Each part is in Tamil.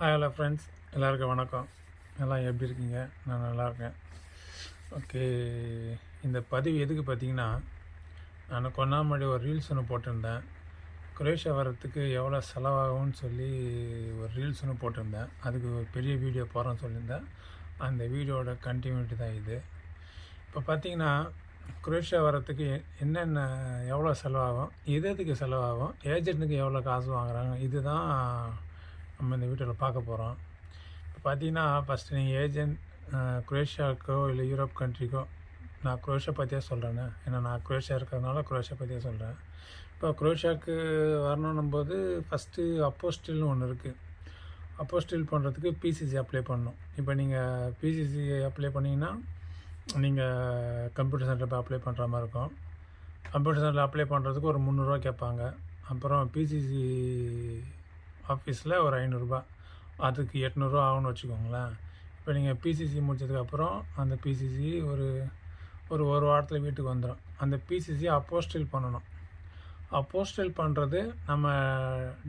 ஹாய் ஹலோ ஃப்ரெண்ட்ஸ் எல்லாருக்கும் வணக்கம். எல்லாம் எப்படி இருக்கீங்க? நான் நல்லா இருக்கேன். ஓகே. இந்த பதிவு எதுக்கு பார்த்தீங்கன்னா நான் கொஞ்ச முன்னாடி ஒரு ரீல்ஸ் ஒன்று போட்டிருந்தேன். குரேஷியா வரத்துக்கு எவ்வளோ செலவாகும்னு சொல்லி ஒரு ரீல்ஸ் ஒன்று போட்டிருந்தேன். அதுக்கு ஒரு பெரிய வீடியோ போகிறேன்னு சொல்லியிருந்தேன். அந்த வீடியோட கண்டினியூட்டி தான் இது. இப்போ பார்த்தீங்கன்னா குரேஷியா வர்றதுக்கு என்னென்ன எவ்வளோ செலவாகும் எது எதுக்கு செலவாகும் ஏஜென்ட்டுக்கு எவ்வளோ காசு வாங்குறாங்க இதுதான் நம்ம இந்த வீடியோவில் பார்க்க போகிறோம். இப்போ பார்த்தீங்கன்னா ஃபஸ்ட்டு நீங்கள் ஏஜென்ட் குரேஷியாவுக்கோ இல்லை யூரோப் கண்ட்ரிக்கோ நான் குரோஷியா பற்றியே சொல்கிறேன்னு ஏன்னா நான் குரோஷியா இருக்கிறதுனால குரோஷியா பற்றியே சொல்கிறேன் இப்போ குரோஷியாவுக்கு வரணும் போது ஃபஸ்ட்டு அப்போஸ்டில்னு ஒன்று இருக்குது அப்போஸ்டில் பண்ணுறதுக்கு பிசிசி அப்ளை பண்ணணும். இப்போ நீங்கள் பிசிசி அப்ளை பண்ணிங்கன்னா நீங்கள் கம்ப்யூட்டர் சென்டரில் போய் அப்ளை பண்ணுற மாதிரி இருக்கும். கம்ப்யூட்டர் சென்டரில் அப்ளை பண்ணுறதுக்கு ஒரு முந்நூறுரூவா கேட்பாங்க. அப்புறம் பிசிசி ஆஃபீஸில் ஒரு ஐநூறுரூபா அதுக்கு எட்நூறுரூவா ஆகும்னு வச்சுக்கோங்களேன். இப்போ நீங்கள் பிசிசி முடிச்சதுக்கப்புறம் அந்த பிசிசி ஒரு ஒரு ஒரு வாரத்தில் வீட்டுக்கு வந்துடும் அந்த பிசிசி அப்போஸ்டில் பண்ணணும். அப்போஸ்டில் பண்ணுறது நம்ம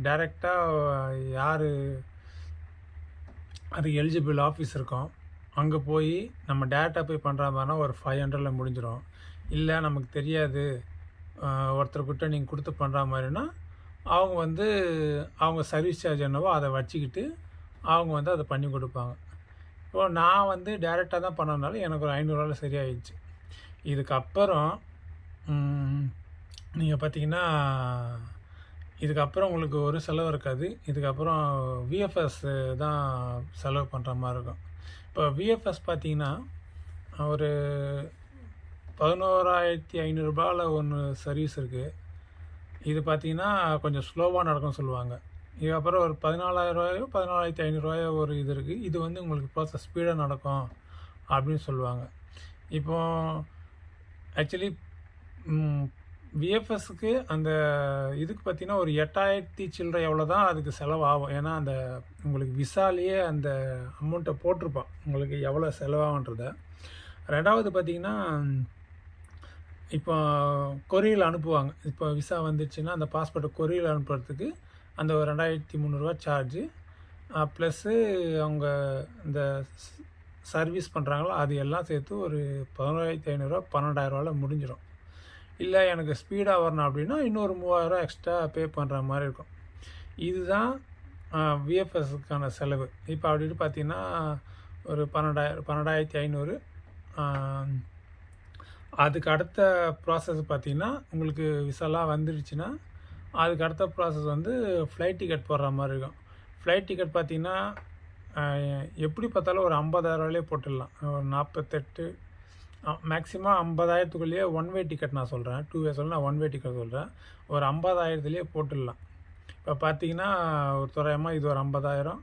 டைரெக்டாக யார் அது எலிஜிபிள் ஆஃபீஸ் இருக்கும். அங்கே போய் நம்ம டேரெக்டாக போய் பண்ணுற மாதிரினா ஒரு ஃபைவ் ஹண்ட்ரடில் முடிஞ்சிடும் இல்லை நமக்கு தெரியாது ஒருத்தர்கிட்ட நீங்கள் கொடுத்து பண்ணுற மாதிரினா அவங்க வந்து அவங்க சர்வீஸ் சார்ஜ் என்னவோ அதை வச்சுக்கிட்டு அவங்க வந்து அதை பண்ணி கொடுப்பாங்க. இப்போ நான் வந்து டேரெக்டாக தான் பண்ணனால எனக்கு ஒரு ஐநூறுரூவா சரியாயிடுச்சு. இதுக்கப்புறம் நீங்கள் பார்த்தீங்கன்னா இதுக்கப்புறம் உங்களுக்கு ஒரு செலவு இருக்காது. இதுக்கப்புறம் விஎஃப்எஸ் தான் செலவு பண்ணுற மாதிரி இருக்கும். இப்போ விஎஃப்எஸ் பார்த்தீங்கன்னா ஒரு பதினோராயிரத்தி ஐநூறுரூபாவில் ஒன்று சர்வீஸ் இருக்குது இது பார்த்தீங்கன்னா கொஞ்சம் ஸ்லோவாக நடக்கும்னு சொல்லுவாங்க. இது அப்புறம் ஒரு பதினாலாயிரரூவாயோ பதினாலாயிரத்தி ஐநூறுரூவாயோ ஒரு இது இருக்குது இது வந்து உங்களுக்கு ப்ராசஸ் ஸ்பீடாக நடக்கும் அப்படின்னு சொல்லுவாங்க. இப்போ ஆக்சுவலி விஎஃப்எஸ்க்கு அந்த இதுக்கு பார்த்தீங்கன்னா ஒரு எட்டாயிரத்தி சில்லறை எவ்வளோ தான் அதுக்கு செலவாகும். ஏன்னா அந்த உங்களுக்கு விசாலேயே அந்த அமௌண்ட்டை போட்டிருப்பான். உங்களுக்கு எவ்வளோ செலவாகுன்றத. ரெண்டாவது பார்த்தீங்கன்னா இப்போ கொரியரில் அனுப்புவாங்க. இப்போ விசா வந்துச்சுன்னா அந்த பாஸ்போர்ட்டை கொரியரில் அனுப்புறதுக்கு அந்த ஒரு ரெண்டாயிரத்தி முந்நூறுரூவா சார்ஜு ப்ளஸ்ஸு அவங்க இந்த சர்வீஸ் பண்ணுறாங்களோ அது எல்லாம் சேர்த்து ஒரு பதினோராயிரத்தி ஐநூறுரூவா பன்னெண்டாயிரரூவாவில் முடிஞ்சிடும் இல்லை எனக்கு ஸ்பீடாக வரணும் அப்படின்னா இன்னொரு மூவாயிரரூவா எக்ஸ்ட்ரா பே பண்ணுற மாதிரி இருக்கும். இதுதான் விஎஃப்எஸ்க்கான செலவு. இப்போ அப்படின்னு பார்த்தீங்கன்னா ஒரு பன்னெண்டாயிரம் பன்னெண்டாயிரத்தி ஐநூறு அதுக்கு அடுத்த ப்ராசஸ் பார்த்தீங்கன்னா உங்களுக்கு விசாலாம் வந்துடுச்சுன்னா அதுக்கு அடுத்த ப்ராசஸ் வந்து ஃப்ளைட் டிக்கெட் போடுற மாதிரி இருக்கும். ஃப்ளைட் டிக்கெட் பார்த்திங்கன்னா எப்படி பார்த்தாலும் ஒரு ஐம்பதாயிரரூவாலே போட்டுடலாம். ஒரு நாற்பத்தெட்டு மேக்ஸிமம் ஐம்பதாயிரத்துக்குள்ளேயே ஒன் வே டிக்கெட் நான் சொல்கிறேன் டூ வே சொல்ல நான் ஒன் வே டிக்கெட் சொல்கிறேன் ஒரு ஐம்பதாயிரத்துலேயே போட்டுடலாம். இப்போ பார்த்தீங்கன்னா ஒரு தோராயமாக இது ஒரு ஐம்பதாயிரம்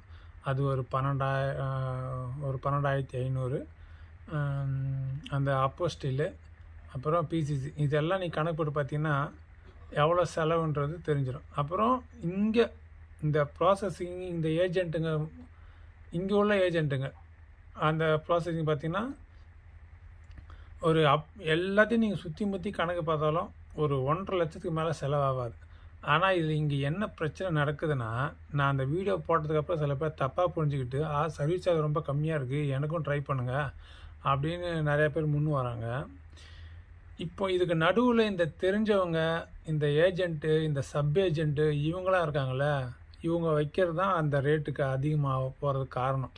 அது ஒரு பன்னெண்டாயிரம் ஒரு பன்னெண்டாயிரத்தி ஐநூறு அந்த அப்போ அப்போஸ்டில்லு அப்புறம் பிசிசி இதெல்லாம் நீ கணக்கு போட்டு பார்த்தீங்கன்னா எவ்வளோ செலவுன்றது தெரிஞ்சிடும் அப்புறம் இங்கே இந்த ப்ராசஸிங் இந்த ஏஜென்ட்டுங்க இங்கே உள்ள ஏஜென்ட்டுங்க அந்த ப்ராசஸிங் பார்த்தீங்கன்னா ஒரு அப் எல்லாத்தையும் நீங்கள் சுற்றி முற்றி கணக்கு பார்த்தாலும் ஒரு ஒன்றரை லட்சத்துக்கு மேலே செலவாகாது. ஆனால் இதில் இங்கே என்ன பிரச்சனை நடக்குதுன்னா நான் அந்த வீடியோ போட்டதுக்கப்புறம் சில பேர் தப்பாக புரிஞ்சுக்கிட்டு ஆ சர்வீஸ் சார்ஜ் ரொம்ப கம்மியாக இருக்குது எனக்கும் ட்ரை பண்ணுங்கள் அப்படின்னு நிறையா பேர் முன்னு வராங்க. இப்போ இதுக்கு நடுவில் இந்த தெரிஞ்சவங்க இந்த ஏஜென்ட்டு இந்த சப் ஏஜென்ட்டு இவங்களாம் இருக்காங்கள இவங்க வைக்கிறது தான் அந்த ரேட்டுக்கு அதிகமாக போகிறதுக்கு காரணம்.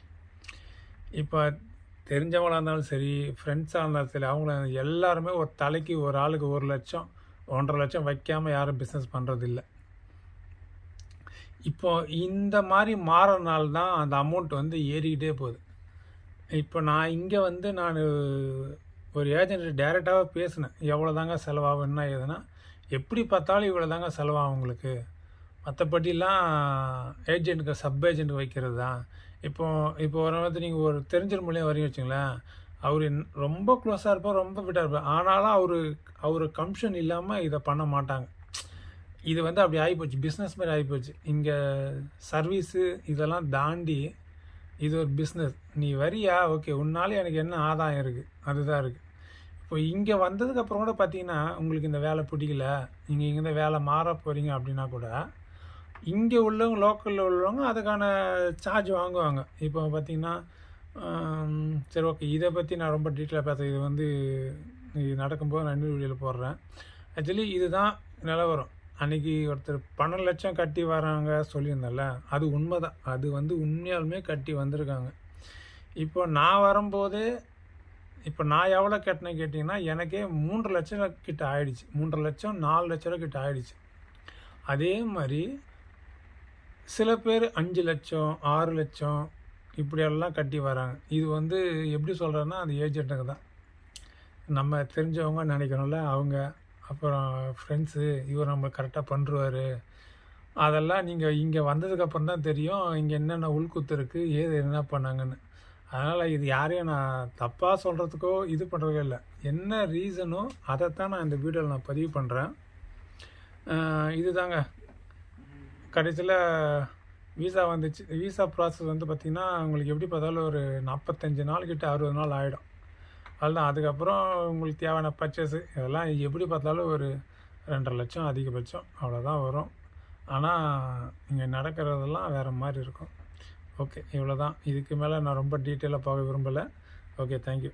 இப்போ தெரிஞ்சவங்களாக இருந்தாலும் சரி ஃப்ரெண்ட்ஸாக இருந்தாலும் சரி அவங்கள எல்லாருமே ஒரு தலைக்கு ஒரு ஆளுக்கு ஒரு லட்சம் ஒன்றரை லட்சம் வைக்காமல் யாரும் பிஸ்னஸ் பண்ணுறதில்ல இப்போ இந்த மாதிரி மாறனால தான் அந்த அமௌண்ட் வந்து ஏறிக்கிட்டே போகுது. இப்போ நான் இங்கே வந்து நான் ஒரு ஏஜென்ட் டேரெக்டாக பேசினேன். எவ்வளோ தாங்க செலவாகும் என்ன ஏதுன்னா. எப்படி பார்த்தாலும் இவ்வளோ தாங்க செலவாகும் உங்களுக்கு. மற்றபடிலாம் ஏஜென்ட்டுக்கு சப் ஏஜென்ட் வைக்கிறது தான். இப்போ இப்போ ஒரு வந்து நீங்கள் ஒரு தெரிஞ்சல் மூலியம் வரீங்க வச்சுங்களேன் அவர் ரொம்ப க்ளோஸாக இருப்பார் ரொம்ப ஃபிட்டாக இருப்பார். ஆனாலும் அவர் அவர் கமிஷன் இல்லாமல் இதை பண்ண மாட்டாங்க. இது வந்து அப்படி ஆகிப்போச்சு. பிஸ்னஸ் மாதிரி ஆகிப்போச்சு. இங்கே சர்வீஸு இதெல்லாம் தாண்டி இது ஒரு பிஸ்னஸ் நீ வரியா? ஓகே உன்னால் எனக்கு என்ன ஆதாயம் இருக்குது அதுதான் இருக்குது இப்போ இங்கே வந்ததுக்கப்புறம் கூட பார்த்தீங்கன்னா உங்களுக்கு இந்த வேலை பிடிக்கல. நீங்கள் இங்கேருந்து வேலை மாற போகிறீங்க அப்படின்னா கூட இங்கே உள்ளவங்க லோக்கலில் உள்ளவங்க அதுக்கான சார்ஜ் வாங்குவாங்க. இப்போ பார்த்தீங்கன்னா சரி ஓகே இதை பற்றி நான் ரொம்ப டீட்டெயிலாக பேசுகிறேன் இது வந்து இது நடக்கும்போது நான் இன்னொரு வீடியோவில் போடுறேன். ஆக்சுவலி இதுதான் நிலவரம். அன்றைக்கி ஒருத்தர் பன்னெண்டு லட்சம் கட்டி வராங்க சொல்லியிருந்தேன்ல அது உண்மை தான் அது வந்து உண்மையாலுமே கட்டி வந்திருக்காங்க. இப்போ நான் வரும்போது இப்போ நான் எவ்வளோ கட்டினேன் கேட்டிங்கன்னா எனக்கே மூன்று லட்சம் கிட்ட ஆயிடுச்சு. மூன்றரை லட்சம் நாலு லட்ச ரூபா கிட்ட ஆயிடுச்சு. அதே மாதிரி சில பேர் அஞ்சு லட்சம் ஆறு லட்சம் இப்படியெல்லாம் கட்டி வராங்க. இது வந்து எப்படி சொல்கிறேன்னா அது ஏஜென்ட்டுக்கு தான். நம்ம தெரிஞ்சவங்க நினைக்கணும்ல அவங்க அப்புறம் ஃப்ரெண்ட்ஸு இவர் நம்மளை கரெக்டாக பண்ணுருவார் அதெல்லாம் நீங்கள் இங்கே வந்ததுக்கப்புறம் தான் தெரியும் இங்கே என்னென்ன உள்குத்து இருக்குது ஏது என்ன பண்ணாங்கன்னு. அதனால் இது யாரையும் நான் தப்பாக சொல்கிறதுக்கோ இது பண்ணுறதோ இல்லை. என்ன ரீசனோ அதைத்தான் நான் இந்த வீடியோவில் நான் பதிவு பண்ணுறேன் இதுதாங்க. கடைசியில் வீசா வந்துச்சு. வீசா ப்ராசஸ் வந்து பார்த்திங்கன்னா உங்களுக்கு எப்படி பார்த்தாலும் ஒரு நாற்பத்தஞ்சு நாள் கிட்ட அறுபது நாள் ஆகிடும் அதுதான் அதுக்கப்புறம் உங்களுக்கு தேவையான பர்ச்சேஸு இதெல்லாம் எப்படி பார்த்தாலும் ஒரு ரெண்டரை லட்சம் அதிகபட்சம் அவ்வளோதான் வரும். ஆனால் இங்கே நடக்கிறதெல்லாம் வேறு மாதிரி இருக்கும். ஓகே இவ்வளோ தான் இதுக்கு மேலே நான் ரொம்ப டீட்டெயிலாக போக விரும்பலை. Okay thank you